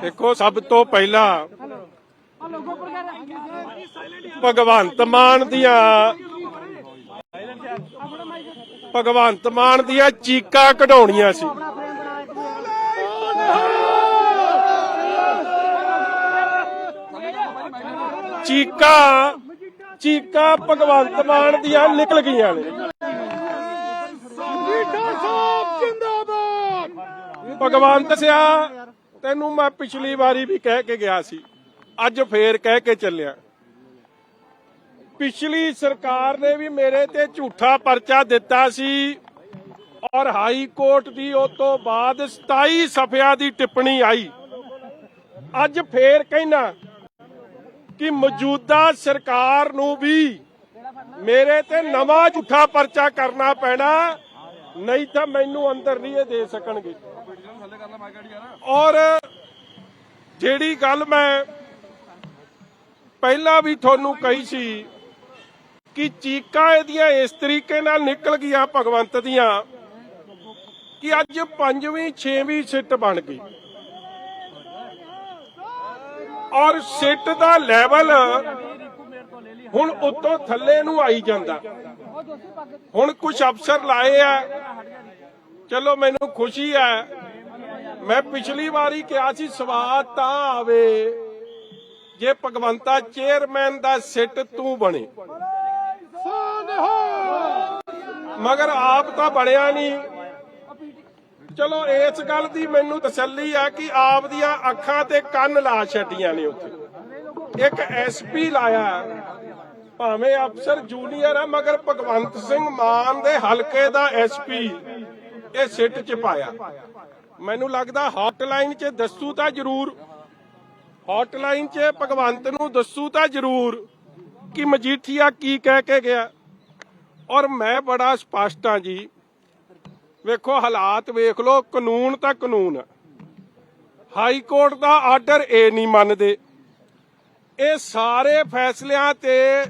ਦੇਖੋ ਸਭ ਤੋਂ ਪਹਿਲਾਂ ਭਗਵੰਤ ਮਾਨ ਦੀਆਂ ਭਗਵੰਤ ਮਾਨ ਦੀਆਂ ਚੀਕਾਂ ਕਢਾਉਣੀਆਂ ਸੀ। ਚੀਕਾਂ ਚੀਕਾਂ ਭਗਵੰਤ ਮਾਨ ਦੀਆਂ ਨਿਕਲ ਗਈਆਂ ਨੇ। ਭਗਵੰਤ ਸਿਆ ਤੈਨੂੰ ਮੈਂ ਪਿਛਲੀ ਵਾਰੀ ਵੀ ਕਹਿ ਕੇ ਗਿਆ ਸੀ ਅੱਜ ਫੇਰ ਕਹਿ ਕੇ ਚੱਲਿਆ। ਪਿਛਲੀ ਸਰਕਾਰ ਨੇ ਵੀ ਮੇਰੇ ਤੇ ਝੂਠਾ ਪਰਚਾ ਦਿੱਤਾ ਸੀ ਔਰ ਹਾਈ ਕੋਰਟ ਦੀ ਉਸ ਤੋਂ ਬਾਅਦ 27 ਸਫਿਆਂ ਦੀ ਟਿੱਪਣੀ ਆਈ। ਅੱਜ ਫੇਰ ਕਹਿਣਾ ਕਿ ਮੌਜੂਦਾ ਸਰਕਾਰ ਨੂੰ ਵੀ ਮੇਰੇ ਤੇ ਨਵਾਂ ਝੂਠਾ ਪਰਚਾ ਕਰਨਾ ਪੈਣਾ, ਨਹੀਂ ਤਾਂ ਮੈਨੂੰ ਅੰਦਰ ਨਹੀਂ ਇਹ ਦੇ ਸਕਣਗੇ। ਔਰ ਜਿਹੜੀ ਗੱਲ ਮੈਂ ਪਹਿਲਾਂ ਵੀ ਤੁਹਾਨੂੰ ਕਹੀ ਸੀ ਕਿ ਚੀਕਾਂ ਇਹਦੀਆਂ ਇਸ ਤਰੀਕੇ ਨਾਲ ਨਿਕਲ ਗਈਆਂ ਭਗਵੰਤ ਦੀਆਂ ਕਿ ਅੱਜ ਪੰਜਵੀਂ, ਛੇਵੀਂ ਸਿੱਟ ਬਣ ਗਈ। ਔਰ ਸਿੱਟ ਦਾ ਲੈਵਲ ਹੁਣ ਉੱਤੋਂ ਥੱਲੇ ਨੂੰ ਆਈ ਜਾਂਦਾ। ਹੁਣ ਕੁਝ ਅਫਸਰ ਲਾਏ ਆ। ਚਲੋ ਮੈਨੂੰ ਖੁਸ਼ੀ ਹੈ ਮੈਂ ਪਿਛਲੀ ਵਾਰੀ ਕਿਹਾ ਸੀ ਸਵਾਦ ਤਾਂ ਆਵੇ ਜੇ ਭਗਵੰਤਾ ਚੇਅਰਮੈਨ ਦਾ ਸਿੱਟ ਤੂੰ ਬਣੇ। ਮਗਰ ਆਪ ਤਾਂ ਬਣਿਆ ਨਹੀਂ। ਚਲੋ ਇਸ ਗੱਲ ਦੀ ਮੈਨੂੰ ਤਸੱਲੀ ਆ ਕਿ ਆਪ ਦੀਆਂ ਅੱਖਾਂ ਤੇ ਕੰਨ ਲਾ ਛੱਡੀਆਂ ਨੇ ਉੱਥੇ। ਇੱਕ ਐਸਪੀ ਲਾਇਆ। ਭਾਵੇਂ ਅਫਸਰ ਜੂਨੀਅਰ ਆ, ਮਗਰ ਭਗਵੰਤ ਸਿੰਘ ਮਾਨ ਦੇ ਹਲਕੇ ਦਾ ਐਸਪੀ ਇਹ ਸਿੱਟ ਚ ਪਾਇਆ। ਮੈਨੂੰ ਲੱਗਦਾ ਹੌਟਲਾਈਨ 'ਚ ਦੱਸੂ ਤਾਂ ਜ਼ਰੂਰ। ਹੌਟਲਾਈਨ 'ਚ ਭਗਵੰਤ ਨੂੰ ਦੱਸੂ ਤਾਂ ਜ਼ਰੂਰ ਕਿ ਮਜੀਠੀਆ ਕੀ ਕਹਿ ਕੇ ਗਿਆ। ਔਰ ਮੈਂ ਬੜਾ ਸਪਸ਼ਟ ਹਾਂ ਜੀ ਵੇਖੋ ਹਾਲਾਤ ਵੇਖ ਲਓ, ਕਾਨੂੰਨ ਤਾਂ ਕਾਨੂੰਨ ਹਾਈ ਕੋਰਟ ਦਾ ਆਰਡਰ ਇਹ ਨਹੀਂ ਮੰਨਦੇ। ਇਹ ਸਾਰੇ ਫੈਸਲਿਆਂ ਤੇ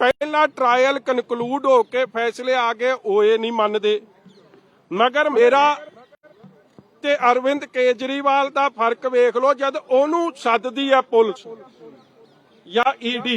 ਪਹਿਲਾ ਟ੍ਰਾਇਲ ਕਨਕਲੂਡ ਹੋ ਕੇ ਫੈਸਲੇ ਆ ਗਏ, ਉਹ ਇਹ ਨਹੀਂ ਮੰਨਦੇ। ਮਗਰ ਮੇਰਾ ਤੇ ਅਰਵਿੰਦ ਕੇਜਰੀਵਾਲ ਦਾ ਫ਼ਰਕ ਵੇਖ ਲਓ, ਜਦ ਉਹਨੂੰ ਸੱਦਦੀ ਆ ਪੁਲਿਸ ਜਾਂ ਈਡੀ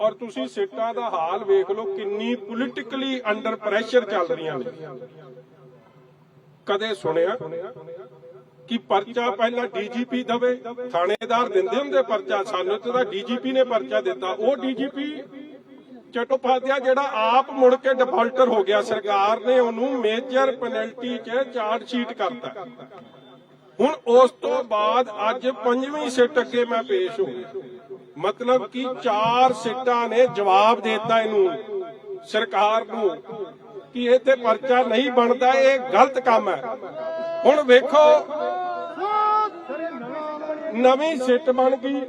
ਔਰ ਤੁਸੀਂ ਸਿੱਟਾਂ ਦਾ ਹਾਲ ਵੇਖ ਲਓ, ਕਿੰਨੀ ਪੋਲਿਟਿਕਲੀ ਅੰਡਰ ਪ੍ਰੈਸ਼ਰ ਚੱਲ ਰਹੀਆਂ ਨੇ। ਕਦੇ ਸੁਣਿਆ ਕਿ ਪਰਚਾ ਪਹਿਲਾਂ ਡੀਜੀਪੀ ਦਵੇ? ਥਾਣੇਦਾਰ ਦਿੰਦੇ ਹੁੰਦੇ ਪਰਚਾ, ਸਾਨੂੰ ਤਾਂ ਡੀਜੀਪੀ ਨੇ ਪਰਚਾ ਦਿੱਤਾ। ਉਹ ਡੀਜੀਪੀ ਚਟੋਪਾਧਿਆ ਜਿਹੜਾ ਆਪ ਮੁੜ ਕੇ ਡਿਫਾਲਟਰ ਹੋ ਗਿਆ, ਸਰਕਾਰ ਨੇ ਉਹਨੂੰ ਮੇਜਰ ਪੈਨਲਟੀ 'ਚ ਚਾਰਜ ਸ਼ੀਟ ਕਰਤਾ। ਹੁਣ ਉਸ ਤੋਂ ਬਾਅਦ ਅੱਜ ਪੰਜਵੀਂ ਸਿੱਟ ਅੱਗੇ ਮੈਂ ਪੇਸ਼ ਹੋ ਮਤਲਬ ਕਿ ਚਾਰ ਸਿੱਟਾਂ ਨੇ ਜਵਾਬ ਦਿੱਤਾ ਇਹਨੂੰ, ਸਰਕਾਰ ਨੂੰ, ਕਿ ਇਹ ਤੇ ਪਰਚਾ ਨਹੀਂ ਬਣਦਾ, ਇਹ ਗਲਤ ਕੰਮ ਹੈ। ਹੁਣ ਵੇਖੋ, ਨਵੀਂ ਸਿੱਟ ਬਣ ਗਈ।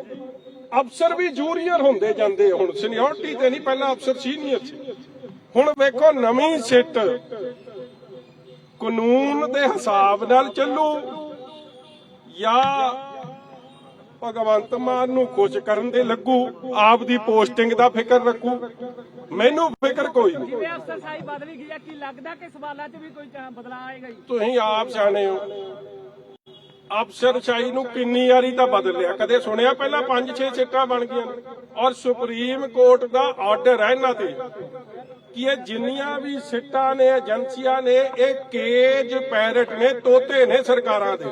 ਅਫਸਰ ਵੀ ਜੂਨੀਅਰ ਹੁੰਦੇ ਜਾਂਦੇ ਹੁਣ, ਸੀਨੀਅਰਟੀ ਤੇ ਨਹੀਂ, ਪਹਿਲਾਂ ਅਫਸਰ ਸੀਨੀਅਰ ਸੀ। ਹੁਣ ਵੇਖੋ, ਨਵੀਂ ਸਿੱਟ ਕਾਨੂੰਨ ਦੇ ਹਿਸਾਬ ਨਾਲ ਚੱਲੂ ਜਾਂ ਭਗਵੰਤ ਮਾਨ ਨੂੰ ਖੁਸ਼ ਕਰਨ ਦੇ ਲੱਗੂ ਆਪ ਦੀ ਪੋਸਟਿੰਗ ਦਾ ਫਿਕਰ ਰੱਖੂ। ਮੈਨੂੰ ਫਿਕਰ ਕੋਈ ਨਹੀਂ। ਜਿਵੇਂ ਅਫਸਰਸ਼ਾਹੀ ਬਦਲ ਗਈ ਹੈ ਕੀ ਲੱਗਦਾ ਕਿ ਸਵਾਲਾਂ 'ਚ ਵੀ ਕੋਈ ਬਦਲਾਅ ਆਏਗਾ ਜੀ? ਤੁਸੀਂ ਆਪ ਸਿਆਣੇ ਹੋ। ਅਫਸਰਸ਼ਾਹੀ ਨੂੰ ਕਿੰਨੀ ਵਾਰੀ ਤਾਂ ਬਦਲ ਲਿਆ ਕਦੇ ਸੁਣਿਆ ਪਹਿਲਾਂ 5-6 ਸੀਟਾਂ ਬਣ ਗਈਆਂ ਔਰ ਸੁਪਰੀਮ ਕੋਰਟ ਦਾ ਆਰਡਰ ਹੈ ਇਹਨਾਂ ਤੇ। ਕਿ ਇਹ ਜਿੰਨੀਆਂ ਵੀ ਸਿੱਟਾਂ ਨੇ ਏਜੰਸੀਆਂ ਨੇ ਇਹ ਕੇਜ ਪੈਰਟ ਨੇ ਤੋਤੇ ਨੇ ਸਰਕਾਰਾਂ ਦੇ।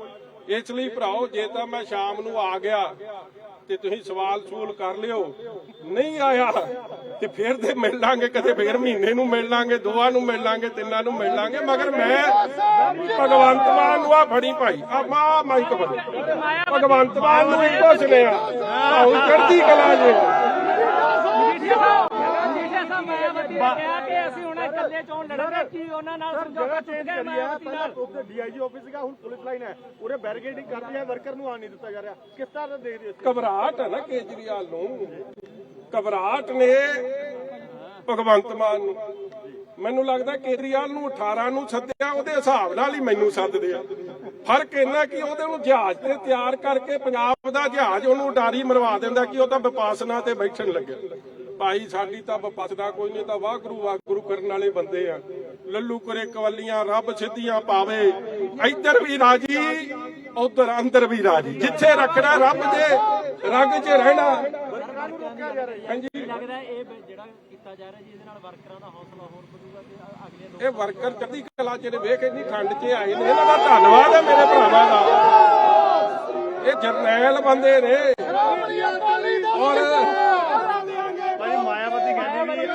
ਇਸ ਲਈ ਭਰਾਓ, ਜੇ ਤਾਂ ਮੈਂ ਸ਼ਾਮ ਨੂੰ ਆ ਗਿਆ ਤੇ ਤੁਸੀਂ ਸਵਾਲ ਸੂਲ ਕਰ ਲਿਓ। ਨਹੀਂ ਆਇਆ ਤੇ ਫਿਰ ਤੇ ਮਿਲ ਲਾਂਗੇ ਕਦੇ, ਫੇਰ ਮਹੀਨੇ ਨੂੰ ਮਿਲ ਲਾਂਗੇ, ਦੋਵਾਂ ਨੂੰ ਮਿਲ ਲਾਂਗੇ, ਤਿੰਨਾਂ ਨੂੰ ਮਿਲ ਲਾਂਗੇ। ਮਗਰ ਮੈਂ ਭਗਵੰਤ ਮਾਨ ਨੂੰ ਆ ਫੜੀ ਭਾਈ। ਆ ਮਾ ਮਾਈਕ ਫੜੀ ਭਗਵੰਤ ਮਾਨ ਨੂੰ ਇੱਕੋ ਸੁਨੇਹਾ ਆਉ ਚੜ੍ਹਦੀ ਕਲਾ ਜੇ ਮਜੀਠੀਆ ਸਾਹਿਬ ਮਜੀਠੀਆ ਸਾਹਿਬ ਨੇ ਕਿਹਾ ਕਿ ਅਸੀਂ ਹੁਣ ਇਕੱਲੇ ਚੋਣ ਲੜਾਂਗੇ ਕੀ ਉਹਨਾਂ ਨਾਲ ਸਮਝੌਤਾ ਟੁੱਟ ਗਿਆ ਮਾਇਆਵਤੀ ਨਾਲ ਉੱਥੇ ਡੀਆਈਜੀ ਆਫਿਸ ਸੀਗਾ ਹੁਣ ਪੁਲਿਸ ਲਾਈਨ ਹੈ। ਉਰੇ ਬੈਰੀਕੇਡਿੰਗ ਕਰਦੀ ਹੈ ਵਰਕਰ ਨੂੰ ਆਣ ਨਹੀਂ ਦਿੱਤਾ ਜਾ ਰਿਹਾ। ਕਿਸ ਤਰ੍ਹਾਂ ਦਾ ਦੇਖਦੇ ਹੋ? ਘਬਰਾਹਟ ਹੈ ਨਾ ਕੇਜਰੀਵਾਲ ਨੂੰ। ਘਬਰਾਹਟ ਨੇ ਭਗਵੰਤ ਮਾਨ ਨੂੰ। ਮੈਨੂੰ ਲੱਗਦਾ ਕੇਜਰੀਵਾਲ ਨੂੰ 18 ਨੂੰ ਸੱਦਿਆ ਉਹਦੇ ਹਿਸਾਬ ਨਾਲ ਹੀ ਮੈਨੂੰ ਸੱਦਦੇ ਆ। ਫ਼ਰਕ ਇੰਨਾ ਕਿ ਉਹਦੇ ਨੂੰ ਜਹਾਜ਼ ਤੇ ਤਿਆਰ ਕਰਕੇ ਪੰਜਾਬ ਦਾ ਜਹਾਜ਼ ਉਹਨੂੰ ਡਾਰੀ ਮਰਵਾ ਦਿੰਦਾ ਕਿ ਉਹ ਤਾਂ ਵਿਪਾਸਨਾ ਤੇ ਬੈਠਣ ਲੱਗਿਆ। ਭਾਈ ਸਾਡੀ ਤਾਂ ਵਿਪਾਸਨਾ ਕੋਈ ਨਹੀਂ ਤਾਂ ਵਾਹਿਗੁਰੂ ਵਾਹਿਗੁਰੂ ਕਰਨ ਵਾਲੇ ਬੰਦੇ ਆ। ਲੱਲੂ ਕਰੇ ਕਵੱਲੀਆਂ ਰੱਬ ਸਿੱਧੀਆਂ ਪਾਵੇ। ਇੱਧਰ ਵੀ ਰਾਜੀ ਉਧਰ ਅੰਦਰ ਵੀ ਰਾਜੀ। ਜਿੱਥੇ ਰੱਖਣਾ ਰੱਬ ਦੇ ਰੰਗ 'ਚ ਰਹਿਣਾ। ਹਾਂਜੀ। ਲੱਗਦਾ ਇਹ ਜਿਹੜਾ ਕੀਤਾ ਜਾ ਰਿਹਾ ਜੀ ਇਹਦੇ ਨਾਲ ਵਰਕਰਾਂ ਦਾ ਹੌਸਲਾ ਹੋਰ ਵਧੂਗਾ ਤੇ ਅਗਲੇ ਇਹ ਵਰਕਰ ਚੜ੍ਹਦੀ ਕਲਾ ਨੇ ਵੇਖ ਇੰਨੀ ਠੰਡ 'ਚ ਆਏ ਨੇ। ਇਹਨਾਂ ਦਾ ਧੰਨਵਾਦ ਹੈ ਮੇਰੇ ਭਰਾਵਾਂ ਦਾ। ਇਹ ਜਰਨੈਲ ਬੰਦੇ ਨੇ। ਔਰ ਭਾਈ ਮਾਇਆਵਤੀ ਕਹਿੰਦੀ ਵੀ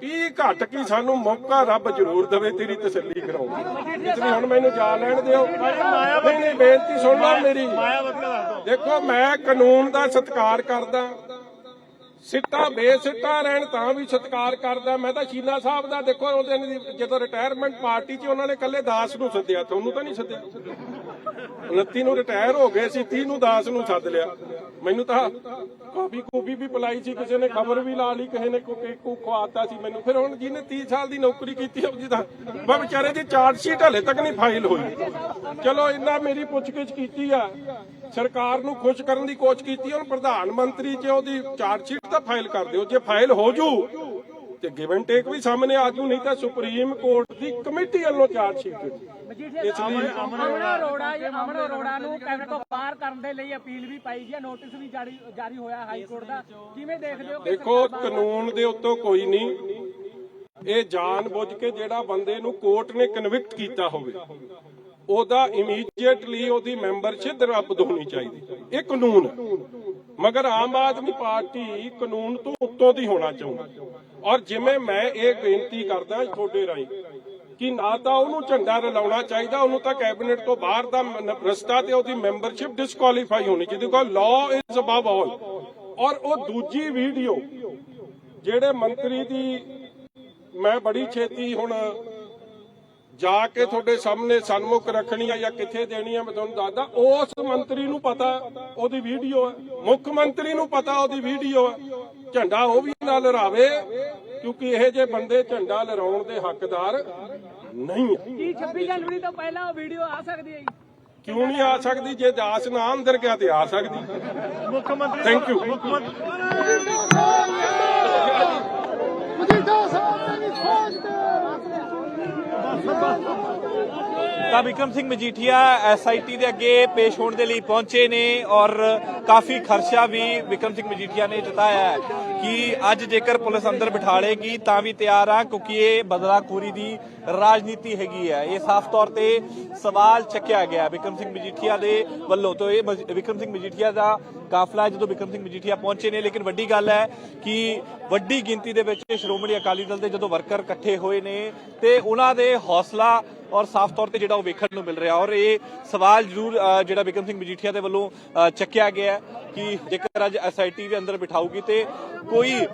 ਕੀ ਘੱਟ ਕੀ ਸਾਨੂੰ ਮੌਕਾ ਰੱਬ ਜ਼ਰੂਰ ਦੇਵੇ ਤੇਰੀ ਤਸੱਲੀ ਕਰਾਉਣ ਦੀ। ਹੁਣ ਮੈਨੂੰ ਜਾ ਲੈਣ ਦਿਓ। ਨਹੀਂ ਨਹੀਂ ਬੇਨਤੀ ਸੁਣ ਲਓ ਮੇਰੀ। ਦੇਖੋ ਮੈਂ ਕਾਨੂੰਨ ਦਾ ਸਤਿਕਾਰ ਕਰਦਾ। ਸਿੱਟਾ, ਬੇਸਿੱਟਾ ਰਹਿਣ ਤਾਂ ਵੀ ਸਤਿਕਾਰ ਕਰਦਾ। ਮੈਂ ਤਾਂ ਸ਼ੀਨਾ ਸਾਹਿਬ ਦਾ ਦੇਖੋ, ਉਹਦੇ ਜਦੋਂ ਰਿਟਾਇਰਮੈਂਟ ਪਾਰਟੀ 'ਚ ਉਹਨਾਂ ਨੇ ਕੱਲੇ ਦਾਸ ਨੂੰ ਸੱਦਿਆ ਤੁਹਾਨੂੰ ਤਾਂ ਨਹੀਂ ਸੱਦਿਆ। 29 ਨੂੰ ਰਿਟਾਇਰ ਹੋ ਗਏ ਸੀ 30 ਨੂੰ ਦਾਸ ਨੂੰ ਸੱਦ ਲਿਆ। ਮੈਨੂੰ ਤਾਂ ਕਾਫੀ ਕੂਫੀ ਵੀ ਪਿਲਾਈ ਸੀ, ਕਿਸੇ ਨੇ ਖਬਰ ਵੀ ਲਾ ਲਈ, ਕਿਸੇ ਨੇ ਕੋ ਕੋ ਖਵਾਤਾ ਸੀ ਮੈਨੂੰ। ਫਿਰ ਹੁਣ ਜਿਹਨੇ 30 ਸਾਲ ਦੀ ਨੌਕਰੀ ਕੀਤੀ ਉਹਦੀ ਤਾਂ ਬਾ ਵਿਚਾਰੇ ਦੀ ਚਾਰਜ ਸ਼ੀਟ ਹਲੇ ਤੱਕ ਨਹੀਂ ਫਾਈਲ ਹੋਈ। ਚਲੋ, ਇੰਨਾ ਮੇਰੀ ਪੁੱਛਗਿੱਛ ਕੀਤੀ ਆ। ਸਰਕਾਰ ਨੂੰ ਖੁਸ਼ ਕਰਨ ਦੀ ਕੋਸ਼ਿਸ਼ ਕੀਤੀ ਹੁਣ ਪ੍ਰਧਾਨ ਮੰਤਰੀ ਜੇ ਉਹਦੀ ਚਾਰਜ ਸ਼ੀਟ ਤਾਂ ਫਾਈਲ ਕਰ ਦਿਓ। ਜੇ ਫਾਈਲ ਹੋ ਜੂ ਤੇ ਗਿਵ ਐਂਡ ਟੇਕ ਵੀ ਸਾਹਮਣੇ ਆ ਜੂ ਨਹੀਂ ਤਾਂ ਸੁਪਰੀਮ ਕੋਰਟ ਦੀ ਕਮੇਟੀ ਵੱਲੋਂ ਚਾਰਜ ਸ਼ੀਟ ਮਜੀਠੀਆ ਸਾਹਿਬ ਅਮਨ ਅਰੋੜਾ ਜੀ ਅਮਨ ਅਰੋੜਾ ਨੂੰ ਕੈਬਨਿਟ ਤੋਂ ਬਾਹਰ ਕਰਨ ਦੇ ਲਈ ਅਪੀਲ ਵੀ ਪਾਈ ਗਈ ਹੈ। ਨੋਟਿਸ ਵੀ ਜਾਰੀ ਜਾਰੀ ਹੋਇਆ ਹਾਈ ਕੋਰਟ ਦਾ। ਕਿਵੇਂ ਦੇਖਦੇ ਹੋ ਕਿ ਦੇਖੋ ਕਾਨੂੰਨ ਦੇ ਉੱਤੋਂ ਕੋਈ ਨਹੀਂ। ਇਹ ਜਾਣ ਬੁੱਝ ਕੇ ਜਿਹੜਾ ਬੰਦੇ ਨੂੰ ਕੋਰਟ ਨੇ ਕਨਵਿਕਟ ਕੀਤਾ ਹੋਵੇ। ਉਹਦਾ ਇਮੀਡੀਏਟਲੀ ਉਹਦੀ ਮੈਂਬਰਸ਼ਿਪ ਰੱਦ ਹੋਣੀ ਚਾਹੀਦੀ। ਇਹ ਕਾਨੂੰਨ ਹੈ। ਮਗਰ ਆਮ ਆਦਮੀ ਪਾਰਟੀ ਕਾਨੂੰਨ ਤੋਂ ਉੱਤੋਂ ਦੀ ਹੋਣਾ ਚਾਹੁੰਦੀ। ਔਰ ਜਿਵੇਂ ਮੈਂ ਇਹ ਬੇਨਤੀ ਕਰਦਾ ਤੁਹਾਡੇ ਰਾਹੀਂ ਕਿ ਨਾ ਤਾਂ ਉਹਨੂੰ ਝੰਡਾ ਰਲਾਉਣਾ ਚਾਹੀਦਾ, ਉਹਨੂੰ ਤਾਂ ਕੈਬਨਿਟ ਤੋਂ ਬਾਹਰ ਦਾ ਰਸਤਾ ਤੇ ਉਹਦੀ ਮੈਂਬਰਸ਼ਿਪ ਡਿਸਕੁਆਲੀਫਾਈ ਹੋਣੀ ਚਾਹੀਦੀ, ਕਿਉਂਕਿ ਲਾਅ ਇਜ਼ ਅਬਵ ਆਲ ਔਰ ਉਹ ਦੂਜੀ ਵੀਡੀਓ, ਜਿਹੜੇ ਮੰਤਰੀ ਦੀ, ਮੈਂ ਬੜੀ ਛੇਤੀ ਹੁਣ ਜਾ ਕੇ ਤੁਹਾਡੇ ਸਾਹਮਣੇ ਸਨਮੁਖ ਰੱਖਣੀ ਆ ਜਾਂ ਕਿੱਥੇ ਦੇਣੀ ਆ ਮੈਂ ਤੁਹਾਨੂੰ ਦੱਸਦਾ ਉਸ ਮੰਤਰੀ ਨੂੰ ਪਤਾ ਉਹਦੀ ਵੀਡੀਓ ਹੈ ਮੁੱਖ ਮੰਤਰੀ ਨੂੰ ਪਤਾ ਉਹਦੀ ਵੀਡੀਓ ਹੈ ਝੰਡਾ ਉਹ ਵੀ ਨਾਲ ਲਹਿਰਾਵੇ ਕਿਉਂਕਿ ਇਹ ਜੇ ਬੰਦੇ ਝੰਡਾ ਲਹਿਰਾਉਣ ਦੇ ਹੱਕਦਾਰ ਨਹੀਂ ਆ। ਕੀ 26 ਜਨਵਰੀ ਤੋਂ ਪਹਿਲਾਂ ਉਹ ਵੀਡੀਓ ਆ ਸਕਦੀ ਹੈ ਕਿਉਂ ਨਹੀਂ ਆ ਸਕਦੀ? ਜੇ ਦਾਸ ਨਾ ਅੰਦਰ ਗਿਆ ਤੇ ਆ ਸਕਦੀ। ਮੁੱਖ ਮੰਤਰੀ ਥੈਂਕ ਯੂ ਮੁੱਖ ਮੰਤਰੀ ਤਾਂ ਵਿਕਰਮ ਸਿੰਘ ਮਜੀਠੀਆ ਐਸਆਈਟੀ ਦੇ ਅੱਗੇ ਪੇਸ਼ ਹੋਣ ਦੇ ਲਈ ਪਹੁੰਚੇ ਨੇ ਔਰ ਕਾਫੀ ਖਰਚਾ ਵੀ ਵਿਕਰਮ ਸਿੰਘ ਮਜੀਠੀਆ ਨੇ ਜਤਾਇਆ ਕਿ ਅੱਜ ਜੇਕਰ ਪੁਲਿਸ ਅੰਦਰ ਬਿਠਾ ਬਿਠਾੜੇਗੀ ਤਾਂ ਵੀ ਤਿਆਰ ਆ ਕਿਉਂਕਿ ਇਹ ਬਦਲਾਖੋਰੀ ਦੀ ਰਾਜਨੀਤੀ ਹੈਗੀ ਹੈ। ਇਹ ਸਾਫ਼ ਤੌਰ ਤੇ ਸਵਾਲ ਚੱਕਿਆ ਗਿਆ ਵਿਕਰਮ ਸਿੰਘ ਮਜੀਠੀਆ ਦੇ ਵੱਲੋਂ। ਤੋਂ ਇਹ ਮਜ- ਵਿਕਰਮ ਸਿੰਘ ਮਜੀਠੀਆ ਦਾ ਕਾਫਲਾ ਜਦੋਂ ਵਿਕਰਮ ਸਿੰਘ ਮਜੀਠੀਆ ਪਹੁੰਚੇ ਨੇ। ਲੇਕਿਨ ਵੱਡੀ ਗੱਲ ਹੈ ਕਿ ਵੱਡੀ ਗਿਣਤੀ ਦੇ ਵਿੱਚ ਸ਼੍ਰੋਮਣੀ ਅਕਾਲੀ ਦਲ ਦੇ ਜਦੋਂ ਵਰਕਰ ਇਕੱਠੇ ਹੋਏ ਨੇ ਤੇ ਉਹਨਾਂ ਦੇ ਹੌਸਲਾ ਔਰ ਸਾਫ਼ ਤੌਰ ਤੇ ਜਿਹੜਾ ਉਹ ਵੇਖਣ ਨੂੰ ਮਿਲ ਰਿਹਾ। ਔਰ ਇਹ ਸਵਾਲ ਜ਼ਰੂਰ ਜਿਹੜਾ ਵਿਕਰਮ ਸਿੰਘ ਮਜੀਠੀਆ ਦੇ ਵੱਲੋਂ ਚੱਕਿਆ ਗਿਆ ਕਿ ਜੇਕਰ ਅੱਜ ਐਸਆਈਟੀ ਦੇ ਅੰਦਰ ਬਿਠਾਊਗੀ ਤੇ ਕੋਈ